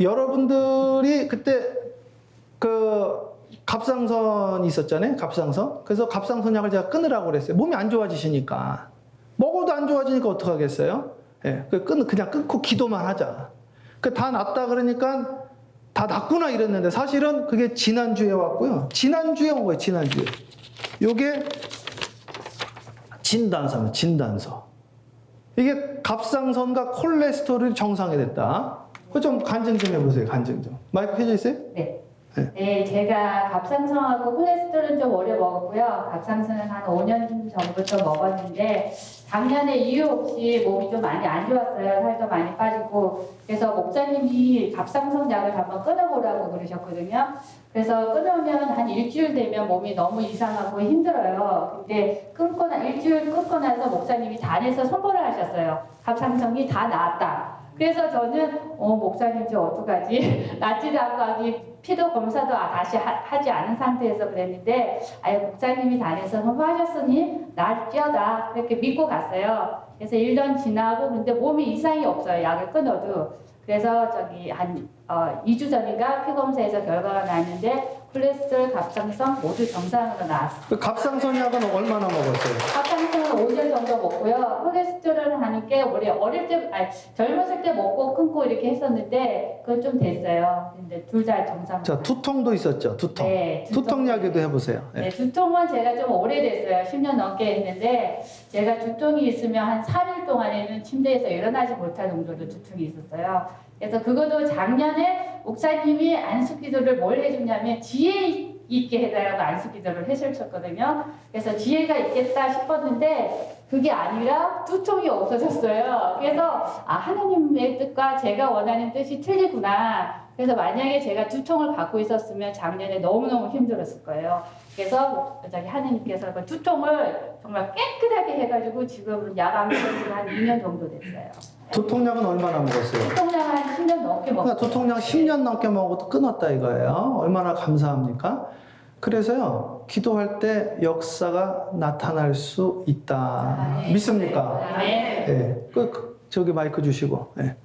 여러분들이 그때 그 갑상선 있었잖아요. 갑상선. 그래서 갑상선 약을 제가 끊으라고 그랬어요. 몸이 안 좋아지시니까. 먹어도 안 좋아지니까 어떡하겠어요? 예. 그 끊, 그냥 끊고 기도만 하자. 그 다 낫다 그러니까 다 낫구나 이랬는데 사실은 그게 지난주에 왔고요. 지난주에 온 거예요. 지난주에. 요게 진단서입니다. 진단서. 이게 갑상선과 콜레스테롤이 정상이 됐다. 그좀 간증 좀 해보세요. 간증 좀. 마이크 켜져 있어요? 네. 네. 네, 제가 갑상선하고 콜레스테롤은 좀 오래 먹었고요. 갑상선은 한 5년 전부터 먹었는데 작년에 이유 없이 몸이 좀 많이 안 좋았어요. 살도 많이 빠지고 그래서 목사님이 갑상선 약을 한번 끊어보라고 그러셨거든요. 그래서 끊으면 한 일주일 되면 몸이 너무 이상하고 힘들어요. 근데 끊고 나 일주일 끊고 나서 목사님이 단에서 선포를 하셨어요. 갑상선이 다 나았다. 그래서 저는 어 목사님 저 어떡하지 낫지도 않고 하기 피도 검사도 아- 다시 하, 지 않은 상태에서 그랬는데 아예 목사님이 단에서 선포하셨으니 낫죠다 그렇게 믿고 갔어요. 그래서 1년 지나고 근데 몸이 이상이 없어요. 약을 끊어도 그래서 저기 한 어, 2주 전인가 피 검사에서 결과가 나왔는데 콜레스테롤 갑상선 모두 정상으로 나왔어요. 그 갑상선 약은 얼마나 먹었어요? 갑상선은 5년 정도 먹고요. 콜레스테롤을 하는 게 우리 어릴 때, 아니, 젊었을 때 먹고 끊고 이렇게 했었는데 그건 좀 됐어요. 근데 둘 다 정상. 자, 두통도 있었죠. 두통. 네, 두통 약에도 해보세요. 예. 네, 두통은 제가 좀 오래됐어요. 10년 넘게 했는데 제가 두통이 있으면 한 3일 동안에는 침대에서 일어나지 못할 정도로 두통이 있었어요. 그래서 그것도 작년에 목사님이 안수기도를 뭘 해줬냐면 지혜 있게 해달라고 안수기도를 해주셨거든요. 그래서 지혜가 있겠다 싶었는데 그게 아니라 두통이 없어졌어요. 그래서 아 하나님의 뜻과 제가 원하는 뜻이 틀리구나. 그래서 만약에 제가 두통을 갖고 있었으면 작년에 너무너무 힘들었을 거예요. 그래서 저기 하느님께서 그 두통을 정말 깨끗하게 해가지고 약안 먹은 지한 2년 정도 됐어요. 두통 약은 얼마나 먹었어요? 두통약 한 10년 넘게 먹고 그러니까 두통 약 10년 넘게 먹어도 끊었다 이거예요. 얼마나 감사합니까? 그래서요, 기도할 때 역사가 나타날 수 있다. 아, 네. 믿습니까? 네. 예. 그, 그, 저기 마이크 주시고. 예.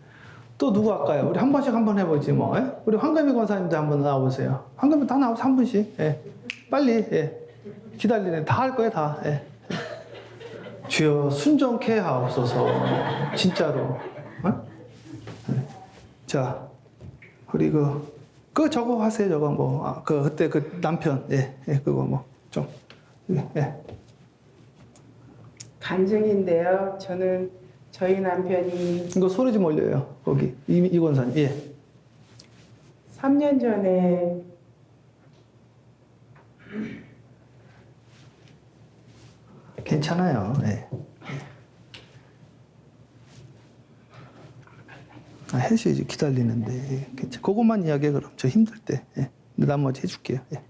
또 누구 할까요? 우리 한 번씩 한 번 해보지 뭐. 예? 우리 황금희 권사님도 한 번 나와보세요. 황금희 다 나와서 한 분씩. 예. 빨리. 예. 기다리네. 다 할 거예요, 다. 예. 주여 순종케 하옵소서. 진짜로. 어? 예. 자, 우리 그, 그 저거 하세요, 저거 뭐. 아, 그, 그때 그 남편. 예, 예, 그거 뭐. 좀. 예. 예. 간증인데요. 저는 저희 남편이 이거 소리 좀 올려요. 거기. 이, 이 권사님. 예. 3년 전에 괜찮아요. 예. 아, 해줘야지 기다리는데 예, 괜찮. 그것만 이야기해 그럼 저 힘들 때. 예. 나머지 해줄게요. 예.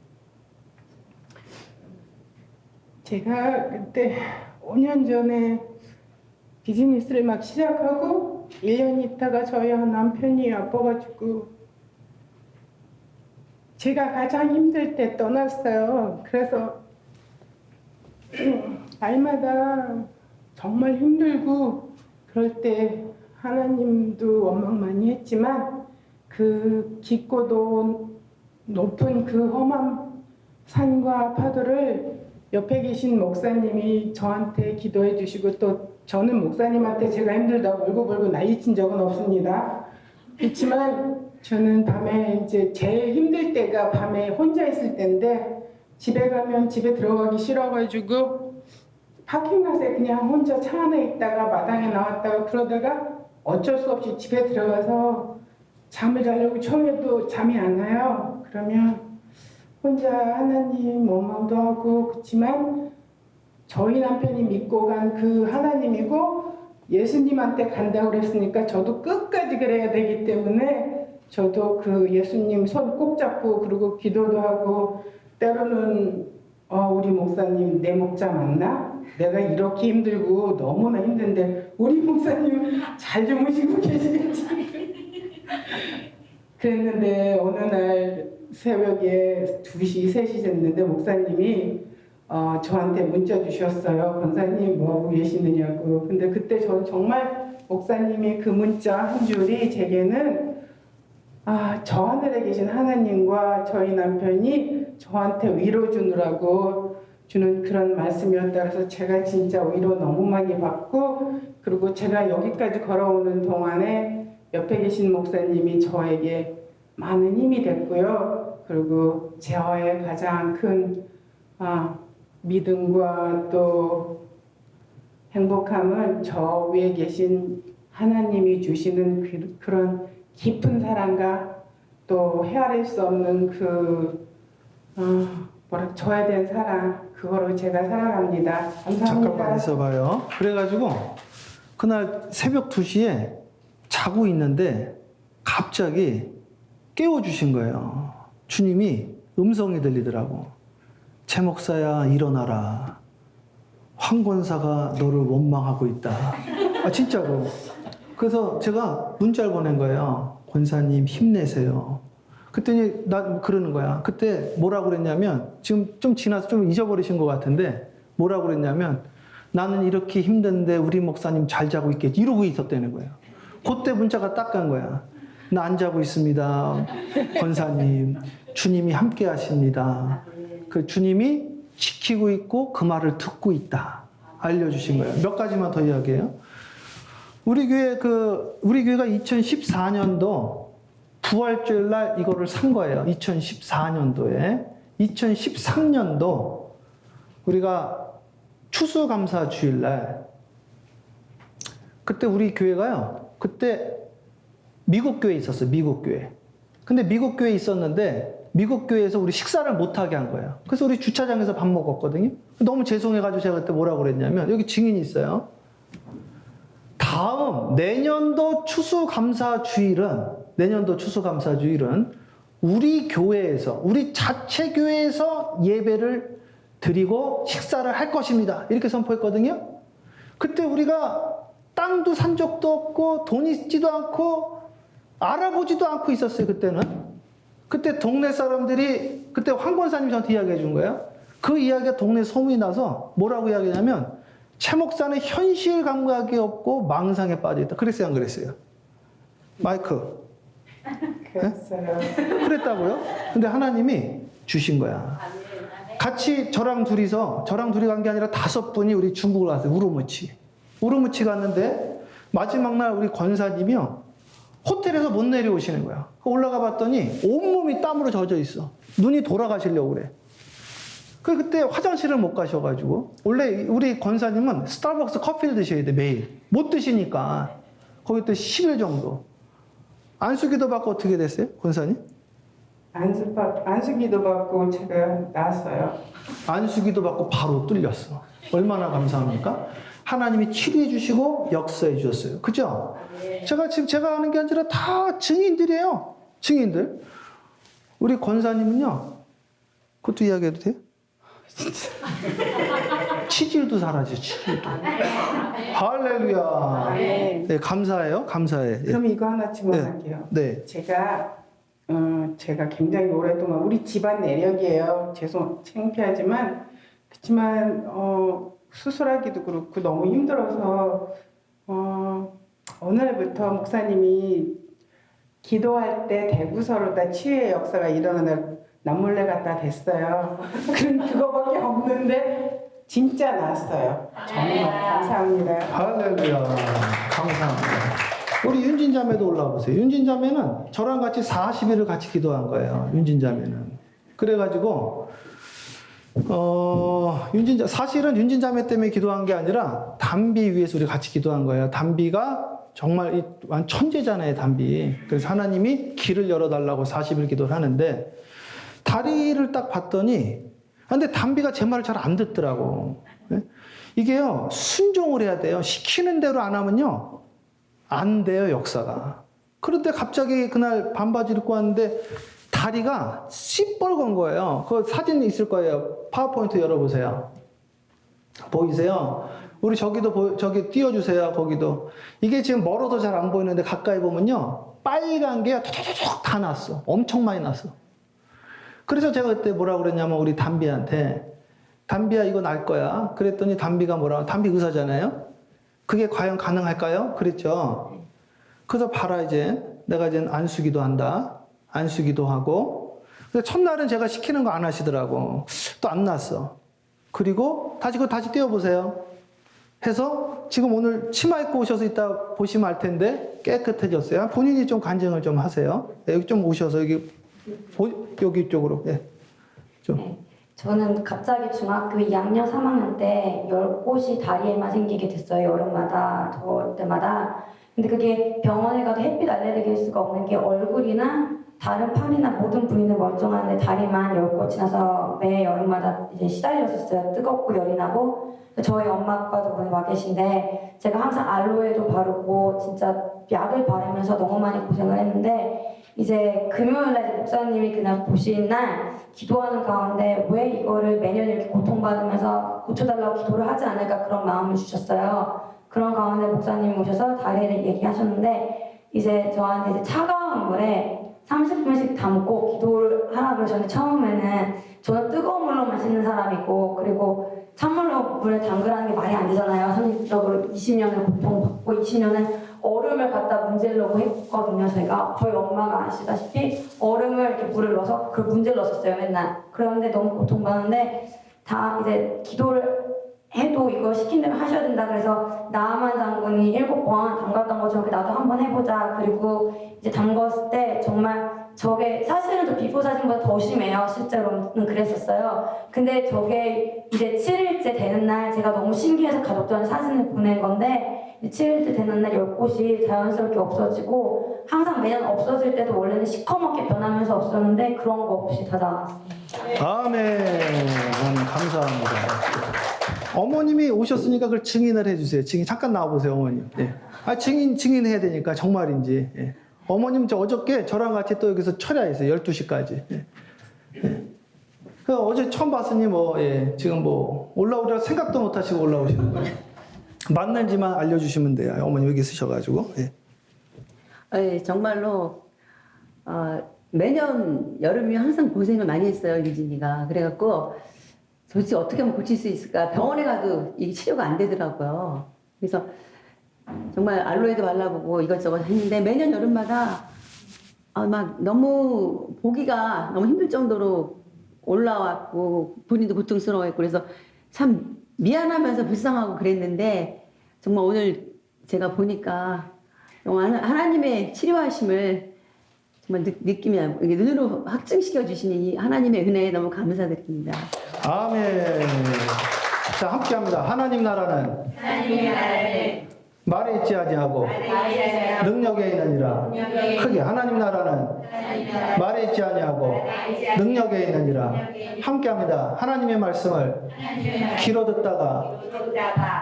제가 그때 5년 전에 비즈니스를 막 시작하고 1년 있다가 저희 남편이 아파가지고 제가 가장 힘들 때 떠났어요. 그래서 날마다 정말 힘들고 그럴 때 하나님도 원망 많이 했지만 그 깊고도 높은 그 험한 산과 파도를 옆에 계신 목사님이 저한테 기도해 주시고 또 저는 목사님한테 제가 힘들다고 울고불고 난리친 적은 없습니다. 그렇지만 저는 밤에 이제 제일 힘들 때가 밤에 혼자 있을 때인데 집에 가면 집에 들어가기 싫어가지고 파킹lot 에 그냥 혼자 차 안에 있다가 마당에 나왔다가 그러다가 어쩔 수 없이 집에 들어가서 잠을 자려고 처음에도 잠이 안 와요. 그러면 혼자 하나님 원망도 하고 그렇지만 저희 남편이 믿고 간 그 하나님이고 예수님한테 간다고 그랬으니까 저도 끝까지 그래야 되기 때문에 저도 그 예수님 손 꼭 잡고 그리고 기도도 하고 때로는 어, 우리 목사님 내 목자 맞나? 내가 이렇게 힘들고 너무나 힘든데 우리 목사님 잘 주무시고 계시겠지 그랬는데 어느 날 새벽에 2시, 3시 됐는데 목사님이 어, 저한테 문자 주셨어요. 권사님 뭐하고 계시느냐고. 근데 그때 저는 정말 목사님의 그 문자 한 줄이 제게는 아, 저 하늘에 계신 하나님과 저희 남편이 저한테 위로 주느라고 주는 그런 말씀이었다 그래서 제가 진짜 위로 너무 많이 받고 그리고 제가 여기까지 걸어오는 동안에 옆에 계신 목사님이 저에게 많은 힘이 됐고요. 그리고 저의 가장 큰 아, 믿음과 또 행복함은 저 위에 계신 하나님이 주시는 그, 그런 깊은 사랑과 또 헤아릴 수 없는 그 어, 뭐라 저에 대한 사랑 그거로 제가 살아갑니다. 감사합니다. 잠깐만 있어봐요. 그래가지고 그날 새벽 2시에 자고 있는데 갑자기 깨워주신 거예요. 주님이 음성이 들리더라고. 제 목사야 일어나라. 황 권사가 너를 원망하고 있다. 아 진짜로. 그래서 제가 문자를 보낸 거예요. 권사님 힘내세요. 그랬더니 나 그러는 거야. 그때 뭐라고 그랬냐면 지금 좀 지나서 좀 잊어버리신 것 같은데 뭐라고 그랬냐면 나는 이렇게 힘든데 우리 목사님 잘 자고 있겠지 이러고 있었다는 거예요. 그때 문자가 딱 간 거야. 나 안 자고 있습니다. 권사님 주님이 함께 하십니다. 그 주님이 지키고 있고 그 말을 듣고 있다. 알려주신 거예요. 몇 가지만 더 이야기해요. 우리 교회 그 우리 교회가 2014년도 부활주일 날 이거를 산 거예요. 2014년도에 2013년도 우리가 추수감사 주일 날 그때 우리 교회가요. 그때 미국 교회에 있었어요. 미국 교회. 근데 미국 교회에 있었는데 미국 교회에서 우리 식사를 못 하게 한 거예요. 그래서 우리 주차장에서 밥 먹었거든요. 너무 죄송해 가지고 제가 그때 뭐라고 그랬냐면 여기 증인이 있어요. 다음 내년도 추수감사 주일은 내년도 추수감사 주일은 우리 교회에서 우리 자체 교회에서 예배를 드리고 식사를 할 것입니다. 이렇게 선포했거든요. 그때 우리가 땅도 산 적도 없고 돈 있지도 않고 알아보지도 않고 있었어요. 그때는 그때 동네 사람들이 그때 황 권사님 저한테 이야기해 준 거예요. 그 이야기가 동네 소문이 나서 뭐라고 이야기냐면 최 목사는 현실 감각이 없고 망상에 빠져 있다. 그랬어요, 안 그랬어요? 마이크. 그랬어요. 그랬다고요? 근데 하나님이 주신 거야. 같이 저랑 둘이서 저랑 둘이 간 게 아니라 다섯 분이 우리 중국을 갔어요. 우르무치. 우르무치 갔는데 마지막 날 우리 권사님이요. 호텔에서 못 내려오시는 거야. 올라가 봤더니 온몸이 땀으로 젖어 있어. 눈이 돌아가시려고 그래. 그 그때 화장실을 못 가셔가지고 원래 우리 권사님은 스타벅스 커피를 드셔야 돼 매일 못 드시니까 거기 또 10일 정도 안수기도 받고 어떻게 됐어요 권사님? 안수받 안수기도 받고 제가 나왔어요. 안수기도 받고 바로 뚫렸어 얼마나 감사합니까? 하나님이 치료해 주시고 역사해 주셨어요 그죠? 제가 지금 제가 하는 게 아니라 다 증인들이에요 증인들 우리 권사님은요 그것도 이야기해도 돼요? 치질도 사라져 치질도 할렐루야 네. 네 감사해요 감사해 예. 그럼 이거 하나 네. 질문할게요. 네 제가 어, 제가 굉장히 오랫동안 우리 집안 내력이에요. 죄송 창피하지만 그렇지만 어, 수술하기도 그렇고 너무 힘들어서 어, 어느 날부터 목사님이 기도할 때 대구서로다 치유의 역사가 일어나는 남몰래 갖다 댔어요. 그럼 그거밖에 없는데 진짜 났어요. 정말 감사합니다. 할렐루야. 감사합니다. 우리 윤진 자매도 올라와 보세요. 윤진 자매는 저랑 같이 40일을 같이 기도한 거예요. 윤진 자매는. 그래가지고 어 윤진 자 사실은 윤진 자매 때문에 기도한 게 아니라 담비 위해서 우리 같이 기도한 거예요. 담비가 정말 이완 천재잖아요 담비. 그래서 하나님이 길을 열어달라고 40일 기도를 하는데 다리를 딱 봤더니 아, 근데 담비가 제 말을 잘 안 듣더라고. 예? 이게요, 순종을 해야 돼요. 시키는 대로 안 하면요, 안 돼요, 역사가. 그런데 갑자기 그날 반바지를 입고 왔는데 다리가 시뻘건 거예요. 그 사진 있을 거예요. 파워포인트 열어보세요. 보이세요? 우리 저기도, 보- 저기 띄워주세요, 거기도. 이게 지금 멀어도 잘안 보이는데 가까이 보면요, 빨간 게 톡톡톡 다 났어. 엄청 많이 났어. 그래서 제가 그때 뭐라 그랬냐면 우리 담비한테 담비야 이거 날 거야. 그랬더니 담비가 뭐라 담비 의사잖아요. 그게 과연 가능할까요? 그랬죠. 그래서 봐라 이제 내가 이제 안수기도 한다. 안수기도 하고. 첫날은 제가 시키는 거 안 하시더라고. 또 안 났어. 그리고 다시 그거 다시 떼어보세요. 해서 지금 오늘 치마 입고 오셔서 이따 보시면 알 텐데 깨끗해졌어요. 본인이 좀 간증을 좀 하세요. 네, 여기 좀 오셔서 여기 보- 여기 쪽으로. 예. 좀. 네. 저는 갑자기 중학교 2학년 3학년 때 열꽃이 다리에만 생기게 됐어요. 여름마다 더울 때마다. 근데 그게 병원에 가도 햇빛 알레르기일 수가 없는 게 얼굴이나 다른 팔이나 모든 부위는 멀쩡한데 다리만 열꽃이 나서 매 여름마다 이제 시달렸었어요. 뜨겁고 열이 나고 저희 엄마 아빠도 오늘 와 계신데 제가 항상 알로에도 바르고 진짜 약을 바르면서 너무 많이 고생을 했는데 이제 금요일날 목사님이 그날 보신 날 기도하는 가운데 왜 이거를 매년 이렇게 고통받으면서 고쳐달라고 기도를 하지 않을까 그런 마음을 주셨어요. 그런 가운데 목사님이 오셔서 다리를 얘기하셨는데 이제 저한테 이제 차가운 물에 30분씩 담고 기도를 하라 그러셨는데 처음에는 저는 뜨거운 물로만 씻는 사람이고 그리고 찬물로 물에 담그라는 게 말이 안 되잖아요. 선생님적으로 20년을 고통받고 20년은 얼음을 갖다 문질러고 했거든요. 저희가 저희 엄마가 아시다시피 얼음을 이렇게 물을 넣어서 그 문질렀었어요. 맨날. 그런데 너무 고통받는데 다 이제 기도를 해도 이거 시킨 대로 하셔야 된다. 그래서 나만 장군이 일곱 번 담갔던 것처럼 나도 한번 해보자. 그리고 이제 담갔을 때 정말 저게 사실은 저 비포 사진보다 더 심해요. 실제로는 그랬었어요. 근데 저게 이제 7일째 되는 날 제가 너무 신기해서 가족들한테 사진을 보낸 건데 이제 7일째 되는 날 열꽃이 자연스럽게 없어지고 항상 매년 없어질 때도 원래는 시커멓게 변하면서 없었는데 그런 거 없이 다 나왔어요 아멘. 하나님 감사합니다. 어머님이 오셨으니까 그걸 증인을 해주세요. 증인 잠깐 나와보세요, 어머님. 예. 아 증인 증인해야 되니까 정말인지. 예. 어머님 저 어저께 저랑 같이 또 여기서 철야했어요. 12시까지. 예. 예. 그 어제 처음 봤으니 뭐 예. 지금 뭐 올라오리라 생각도 못 하시고 올라오시는 거예요. 맞는지만 알려주시면 돼요. 어머님 여기 있으셔가지고. 예. 예, 정말로 어, 매년 여름이 항상 고생을 많이 했어요 유진이가 그래갖고 도대체 어떻게 하면 고칠 수 있을까 병원에 가도 이 치료가 안 되더라고요 그래서 정말 알로에도 발라보고 이것저것 했는데 매년 여름마다 아, 막 너무 보기가 너무 힘들 정도로 올라왔고 본인도 고통스러워했고 그래서 참 미안하면서 불쌍하고 그랬는데 정말 오늘 제가 보니까 하나- 하나님의 치료하심을 정말 느, 느끼며 눈으로 확증시켜 주시니 이 하나님의 은혜에 너무 감사드립니다. 아멘. 자, 함께 합니다. 하나님 나라는 말에 있지 아니하고 능력에 있느니라. 크게 하나님 나라는 말에 있지 아니하고 능력에 있느니라. 함께 합니다. 하나님의 말씀을 귀로 듣다가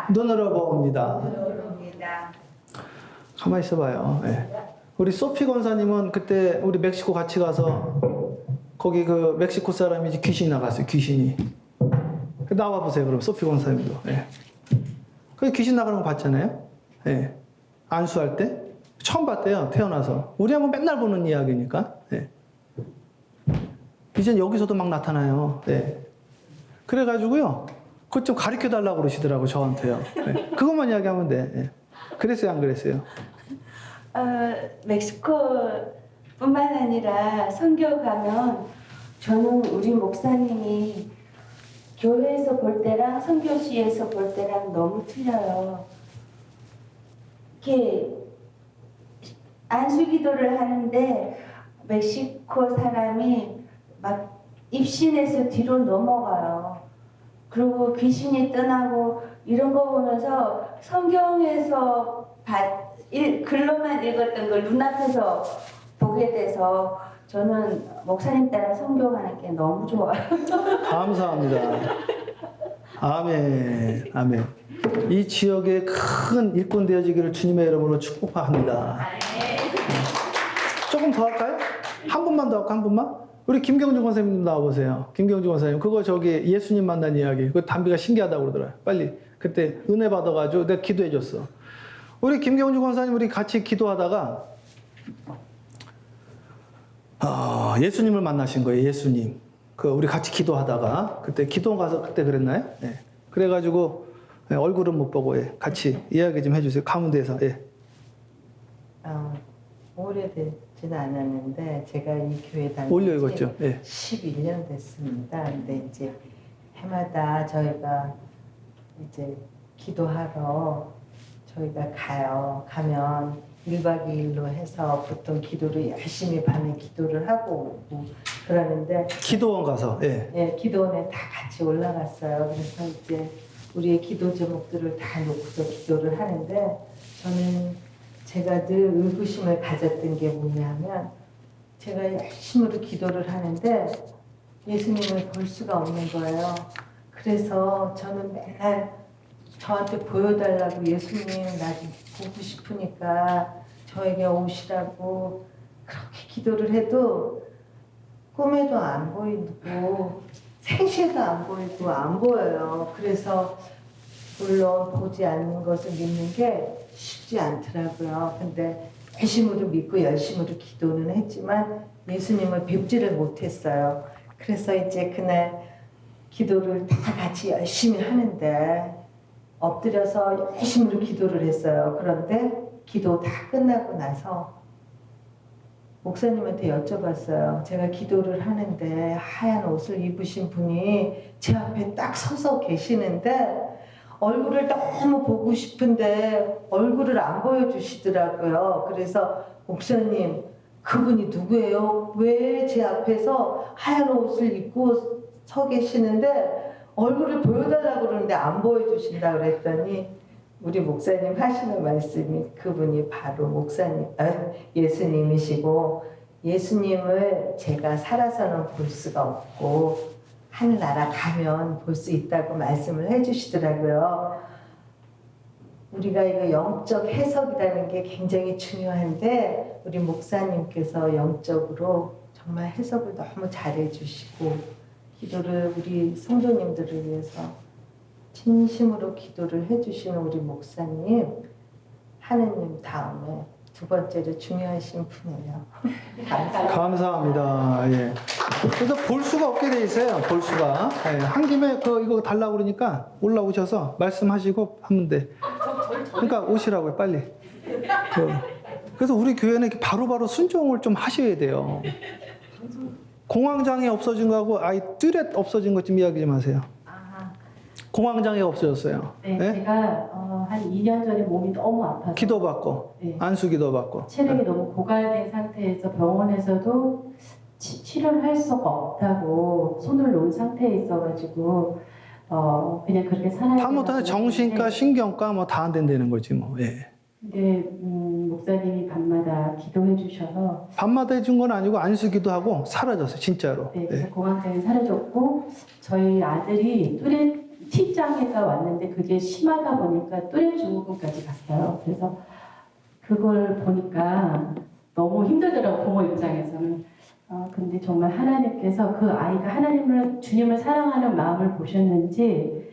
눈으로 봅니다. 가만히 있어봐요. 예. 우리 소피 권사님은 그때 우리 멕시코 같이 가서 거기 그 멕시코 사람이 이제 귀신이 나갔어요. 귀신이. 그 나와 보세요. 그럼 소피 권사님도. 예. 그 귀신 나가는 거 봤잖아요. 예. 안수할 때 처음 봤대요. 태어나서. 우리 한번 맨날 보는 이야기니까. 예. 이젠 여기서도 막 나타나요. 예. 그래가지고요. 그것 좀 가르쳐 달라고 그러시더라고 저한테요. 예. 그것만 이야기하면 돼. 예. 그랬어요, 안 그랬어요? 어, 멕시코 뿐만 아니라 선교 가면 저는 우리 목사님이 교회에서 볼 때랑 선교시에서 볼 때랑 너무 틀려요. 이렇게 안수기도를 하는데 멕시코 사람이 막 입신에서 뒤로 넘어가요. 그리고 귀신이 떠나고 이런 거 보면서 성경에서 글로만 읽었던 걸 눈앞에서 보게 돼서 저는 목사님 따라 성경하는 게 너무 좋아요. 감사합니다. 아멘, 아멘. 이 지역에 큰 일꾼 되어지기를 주님의 이름으로 축복합니다. 조금 더 할까요? 한 분만 더 할까? 한 분만? 우리 김경주 권사님 나와보세요. 김경주 권사님. 그거 저기 예수님 만난 이야기. 그 담비가 신기하다고 그러더라고요. 빨리. 그때 은혜 받아가지고 내가 기도해줬어. 우리 김경주 권사님 우리 같이 기도하다가 아, 예수님을 만나신 거예요. 예수님. 그 우리 같이 기도하다가 그때 기도 가서 그때 그랬나요? 예. 그래가지고 예, 얼굴은 못 보고 예, 같이 이야기 좀 해주세요. 가운데에서 예. 어, 오래되지는 않았는데 제가 이 교회 다닌 올려 지 읽었죠. 예. 11년 됐습니다. 근데 이제 해마다 저희가 이제 기도하러 저희가 가요. 가면 1박 2일로 해서 보통 기도를 열심히 밤에 기도를 하고 오고 그러는데 기도원 가서 예. 예, 기도원에 다 같이 올라갔어요. 그래서 이제 우리의 기도 제목들을 다 놓고서 기도를 하는데 저는 제가 늘 의구심을 가졌던 게 뭐냐면 제가 열심으로 기도를 하는데 예수님을 볼 수가 없는 거예요. 그래서 저는 맨날 저한테 보여달라고 예수님 나 보고 싶으니까 저에게 오시라고 그렇게 기도를 해도 꿈에도 안 보이고 생실도 안 보이고 안 보여요. 그래서 물론 보지 않는 것을 믿는 게 쉽지 않더라고요. 근데 열심으로 믿고 열심으로 기도는 했지만 예수님을 뵙지를 못했어요. 그래서 이제 그날 기도를 다 같이 열심히 하는데 엎드려서 열심으로 기도를 했어요. 그런데 기도 다 끝나고 나서 목사님한테 여쭤봤어요. 제가 기도를 하는데 하얀 옷을 입으신 분이 제 앞에 딱 서서 계시는데 얼굴을 너무 보고 싶은데 얼굴을 안 보여주시더라고요. 그래서 목사님 그분이 누구예요? 왜 제 앞에서 하얀 옷을 입고 서 계시는데 얼굴을 보여달라고 그러는데 안 보여주신다 그랬더니 우리 목사님 하시는 말씀이 그분이 바로 목사님, 아, 예수님이시고 예수님을 제가 살아서는 볼 수가 없고 하늘나라 가면 볼 수 있다고 말씀을 해주시더라고요. 우리가 이거 영적 해석이라는 게 굉장히 중요한데 우리 목사님께서 영적으로 정말 해석을 너무 잘해주시고 기도를 우리 성도님들을 위해서 진심으로 기도를 해주시는 우리 목사님 하느님 다음에 두 번째로 중요하신 분이에요. 감사합니다. 예. 그래서 볼 수가 없게 돼 있어요. 볼 수가. 예. 한 김에 그 이거 달라고 그러니까 올라오셔서 말씀하시고 하면 돼. 그러니까 오시라고요, 빨리. 그, 그래서 우리 교회는 이렇게 바로바로 순종을 좀 하셔야 돼요. 공황장애 없어진 거하고 아이 뚜렛 없어진 것 좀 이야기 좀 하세요. 아, 공황장애가 없어졌어요. 네, 예? 제가 어, 한 2년 전에 몸이 너무 아파서 기도받고 네, 안수 기도받고 체력이 너무 고갈된 상태에서 병원에서도 치, 치료를 할 수가 없다고 손을 놓은 상태에 있어가지고 어, 그냥 그렇게 살아야 다 못하면 정신과, 신경과 뭐 다 안 된다는 거지 뭐. 예. 근데 음, 목사님이 밤마다 기도해 주셔서 밤마다 해준 건 아니고 안수 기도 하고 사라졌어요, 진짜로. 네, 예. 그래서 공황장애 사라졌고 저희 아들이 뚜레 T장애가 왔는데 그게 심하다 보니까 뚜레 증후군까지 갔어요. 그래서 그걸 보니까 너무 힘들더라고 부모 입장에서는. 어, 근데 정말 하나님께서 그 아이가 하나님을 주님을 사랑하는 마음을 보셨는지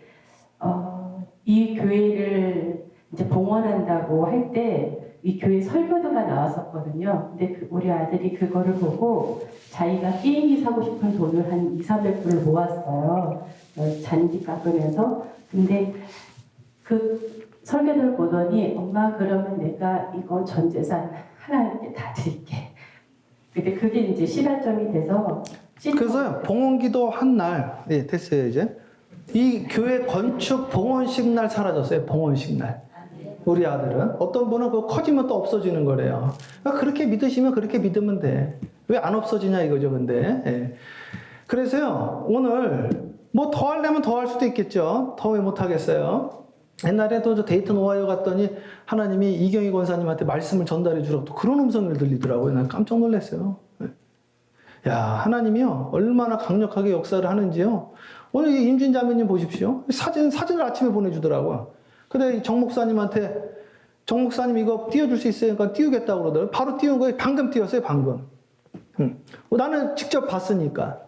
어, 이 교회를 이제 봉헌한다고 할 때 이 교회 설교도가 나왔었거든요. 근데 그 우리 아들이 그거를 보고 자기가 게임기 사고 싶은 돈을 한 2, 300불을 모았어요. 어, 잔디 깎으면서. 근데 그 설계도를 보더니 엄마 그러면 내가 이거 전 재산 하나님께 다 드릴게. 근데 그게 이제 시발점이 돼서 그래서 봉헌기도 한 날, 예, 됐어요, 이제. 이 교회 건축 봉헌식 날 사라졌어요, 봉헌식 날. 우리 아들은. 어떤 분은 그거 커지면 또 없어지는 거래요. 그러니까 그렇게 믿으시면 그렇게 믿으면 돼. 왜 안 없어지냐 이거죠, 근데. 예. 그래서요, 오늘 뭐 더 하려면 더 할 수도 있겠죠. 더 왜 못하겠어요? 옛날에도 저 데이튼 오하이오 갔더니 하나님이 이경희 권사님한테 말씀을 전달해 주라고 또 그런 음성을 들리더라고요. 난 깜짝 놀랐어요. 야, 하나님이요. 얼마나 강력하게 역사를 하는지요. 오늘 이 임준 자매님 보십시오. 사진, 사진을 아침에 보내주더라고요. 근데 정 목사님한테 정 목사님 이거 띄워줄 수 있어요? 그러니까 띄우겠다고 그러더라고요. 바로 띄운 거예요. 방금 띄웠어요, 방금. 응. 어, 나는 직접 봤으니까.